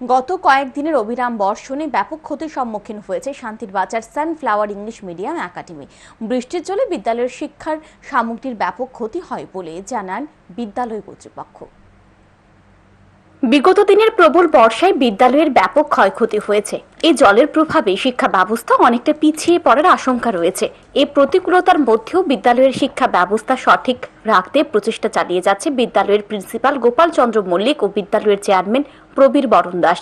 গত কয়েকদিনের অবিরাম বর্ষণে ব্যাপক ক্ষতির সম্মুখীন হয়েছে শান্তির বাজার সানফ্লাওয়ার ইংলিশ মিডিয়াম একাডেমি। বৃষ্টির জলে বিদ্যালয়ের শিক্ষার সামগ্রীর ব্যাপক ক্ষতি হয় বলে জানান বিদ্যালয় কর্তৃপক্ষ। বিগত দিনের প্রবল বর্ষায় বিদ্যালয়ের ব্যাপক ক্ষয়ক্ষতি হয়েছে। এই জলের প্রভাবে শিক্ষা ব্যবস্থা অনেকটা পিছিয়ে পড়ার আশঙ্কা রয়েছে। এই প্রতিকূলতার মধ্যেও বিদ্যালয়ের শিক্ষা ব্যবস্থা সঠিক রাখতে প্রচেষ্টা চালিয়ে যাচ্ছে বিদ্যালয়ের প্রিন্সিপাল গোপাল চন্দ্র মল্লিক ও বিদ্যালয়ের চেয়ারম্যান প্রবীর বরণ দাস।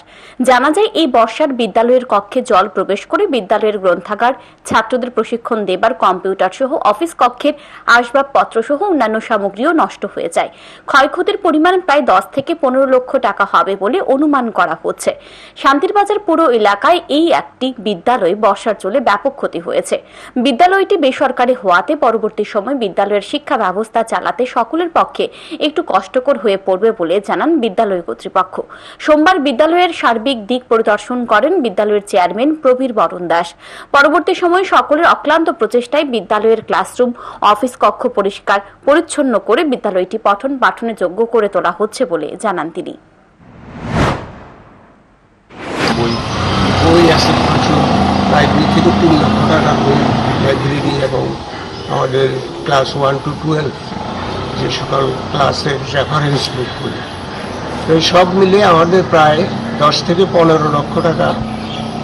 জানা যায়, এই বর্ষার বিদ্যালয়ের কক্ষে জল প্রবেশ করে বিদ্যালয়ের গ্রন্থাগার, ছাত্রদের প্রশিক্ষণ দেবার কম্পিউটার সহ অফিস কক্ষের আসবাবপত্র সহ অন্যান্য সামগ্রীও নষ্ট হয়ে যায়। ক্ষয়ক্ষতির পরিমাণ প্রায় দশ থেকে পনেরো লক্ষ টাকা হবে বলে অনুমান করা হচ্ছে। শান্তিরবাজার পুরো এলাকায় এই একটি বিদ্যালয় বর্ষার চলে ব্যাপক ক্ষতি হয়েছে। বিদ্যালয়টি বেসরকারি হওয়াতে পরবর্তী সময় বিদ্যালয়ের শিক্ষা ব্যবস্থা চালাতে সকলের পক্ষে একটু কষ্টকর হয়ে পড়বে বলে জানান বিদ্যালয় কর্তৃপক্ষ। সোমবার বিদ্যালয়ের সার্বিক দিক পরিদর্শন করেন বিদ্যালয়ের চেয়ারম্যান প্রবীর বরণ দাস। পরবর্তী সময়ে সকলের অক্লান্ত প্রচেষ্টায় বিদ্যালয়ের ক্লাসরুম, অফিস কক্ষ পরিষ্কার, পরিচ্ছন্ন করে বিদ্যালয়টি পঠন পাঠনে যোগ্য করে তোলা হচ্ছে বলে জানান তিনি। তিন লক্ষ টাকা লাইব্রেরি এবং আমাদের ক্লাস ওয়ান টু টুয়েলভ যে সকল ক্লাসের রেফারেন্স বুকগুলি তো সব মিলিয়ে আমাদের প্রায় দশ থেকে পনেরো লক্ষ টাকা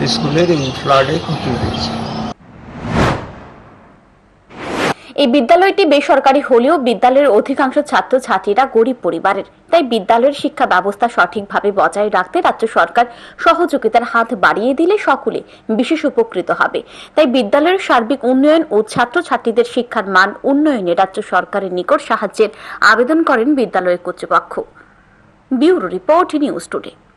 স্কুলের এই ফ্লাডে ক্ষতি হয়েছে। এই বিদ্যালয়টি বেসরকারি হলেও বিদ্যালয়ের অধিকাংশ ছাত্রছাত্রীরা গরিব পরিবারের। তাই বিদ্যালয়ের শিক্ষা ব্যবস্থা সঠিকভাবে বজায় রাখতে রাজ্য সরকার সহযোগিতার হাত বাড়িয়ে দিলে সকলে বিশেষ উপকৃত হবে। তাই বিদ্যালয়ের সার্বিক উন্নয়ন ও ছাত্রছাত্রীদের শিক্ষার মান উন্নয়নে রাজ্য সরকারের নিকট সাহায্যের আবেদন করেন বিদ্যালয় কর্তৃপক্ষ। Bureau report news today.